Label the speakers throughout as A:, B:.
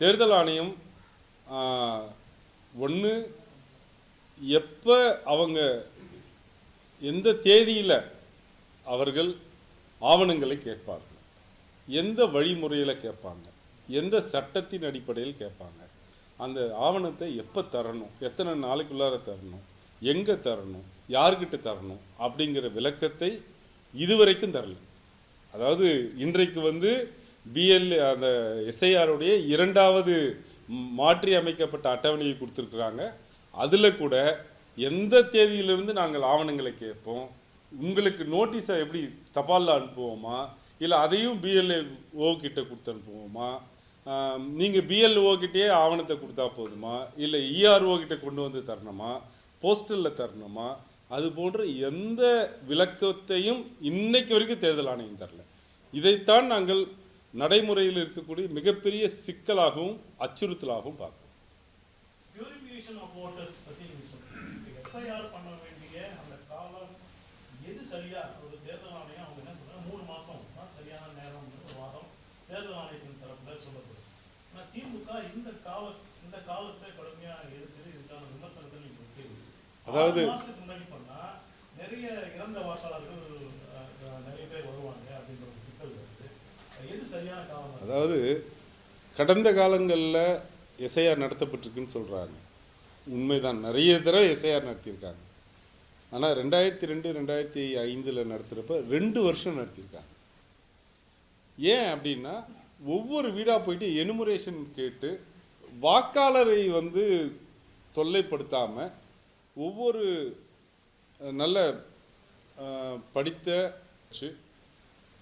A: தேர்தல் ஆணையம் ஒன்று எப்போ அவங்க எந்த தேதியில் அவர்கள் ஆவணங்களை கேட்பார்கள் எந்த வழிமுறையில் கேட்பாங்க? எந்த சட்டத்தின் அடிப்படையில் கேட்பாங்க? அந்த ஆவணத்தை எப்போ தரணும்? எத்தனை நாளைக்குள்ளார தரணும்? எங்கே தரணும்? யார்கிட்ட தரணும்? அப்படிங்கிற விளக்கத்தை இதுவரைக்கும் தரல. அதாவது இன்றைக்கு வந்து பிஎல் அந்த எஸ்ஐஆருடைய இரண்டாவது மாற்றி அமைக்கப்பட்ட அட்டவணையை கொடுத்துருக்குறாங்க. அதில் கூட எந்த தேதியிலிருந்து நாங்கள் ஆவணங்களை கேட்போம்? உங்களுக்கு நோட்டீஸை எப்படி தபாலில் அனுப்புவோமா? இல்லை அதையும் பிஎல்ஓ கிட்ட கொடுத்து அனுப்புவோமா? நீங்கள் பிஎல்ஓ கிட்டேயே ஆவணத்தை கொடுத்தா போதுமா? இல்லை இஆர்ஓ கிட்ட கொண்டு வந்து தரணுமா? போஸ்டலில் தரணுமா? அது போன்ற எந்த விளக்கத்தையும் இன்னைக்கு வரைக்கும் தேர்தல் ஆணையம் தரல. இதைத்தான் நாங்கள் நடைமுறையில் இருக்கக்கூடிய மிகப்பெரிய சிக்கலாகவும் அச்சுறுத்தலாகவும்
B: வைக்கிறீங்க
A: அதாவது-
B: நிறைய இறந்த வாக்காளர்கள்
A: அதாவது கடந்த காலங்களில் எஸ்ஐஆர் நடத்தப்பட்டிருக்குன்னு சொல்கிறாங்க உண்மைதான். நிறைய தடவை எஸ்ஐஆர் நடத்தியிருக்காங்க. ஆனால் ரெண்டாயிரத்தி ரெண்டு ரெண்டாயிரத்தி ஐந்தில் நடத்துகிறப்ப ரெண்டு வருஷம் நடத்தியிருக்காங்க. ஏன் அப்படின்னா ஒவ்வொரு வீடாக போயிட்டு எனுமரேஷன் கேட்டு வாக்காளரை வந்து தொல்லைப்படுத்தாமல் ஒவ்வொரு நல்ல படித்த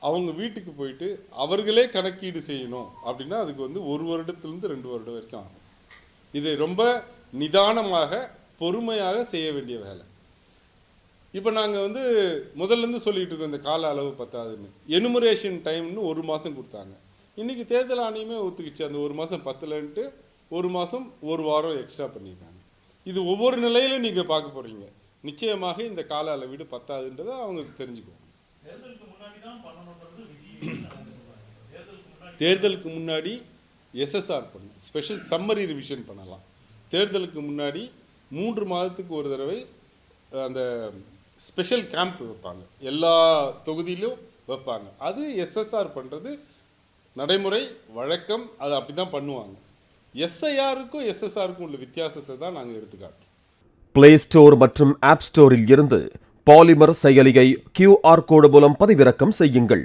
A: அவங்க வீட்டுக்கு போயிட்டு அவர்களே கணக்கீடு செய்யணும் அப்படின்னா அதுக்கு வந்து ஒரு வருடத்திலிருந்து ரெண்டு வருடம் வரைக்கும் ஆகும். இது ரொம்ப நிதானமாக பொறுமையாக செய்ய வேண்டிய வேலை. இப்போ நாங்கள் வந்து முதல்ல இருந்து சொல்லிட்டு இருக்கோம் இந்த கால அளவு பத்தாதுன்னு. எனுமரேஷன் டைம்னு ஒரு மாதம் கொடுத்தாங்க. இன்றைக்கி தேர்தல் ஆணையமே ஒத்துக்குச்சு. அந்த ஒரு மாதம் பத்தலன்ட்டு ஒரு மாதம் ஒரு வாரம் எக்ஸ்ட்ரா பண்ணியிருக்காங்க. இது ஒவ்வொரு நிலையிலும் நீங்கள் பார்க்க போகிறீங்க நிச்சயமாக இந்த கால அளவீடு பத்தாதுன்றதை அவங்க தெரிஞ்சுக்குவோம்
B: தேர்தலுக்கு முன்னாடி தான் பண்ணணுன்றது விதி அவங்க சொல்றாங்க தேர்தலுக்கு முன்னாடி
A: எஸ்எஸ்ஆர் பண்ணணும் ஸ்பெஷல் சம்மரி ரிவிஷன் பண்ணலாம். தேர்தலுக்கு முன்னாடி மூன்று மாதத்துக்கு ஒரு தடவை அந்த ஸ்பெஷல் கேம்ப் வைப்பாங்க. எல்லா தொகுதியிலும் வைப்பாங்க. அது எஸ்எஸ்ஆர் பண்ணுறது நடைமுறை வழக்கம் அது அப்படி தான் பண்ணுவாங்க எஸ்ஐஆருக்கும் எஸ்எஸ்ஆருக்கும் உள்ள வித்தியாசத்தை தான் நாங்கள் எடுத்துக்காட்டோம்
C: பிளே ஸ்டோர் மற்றும் ஆப் ஸ்டோரில் இருந்து பாலிமர் செயலியை கியூஆர் கோடு மூலம் பதிவிறக்கம் செய்யுங்கள்.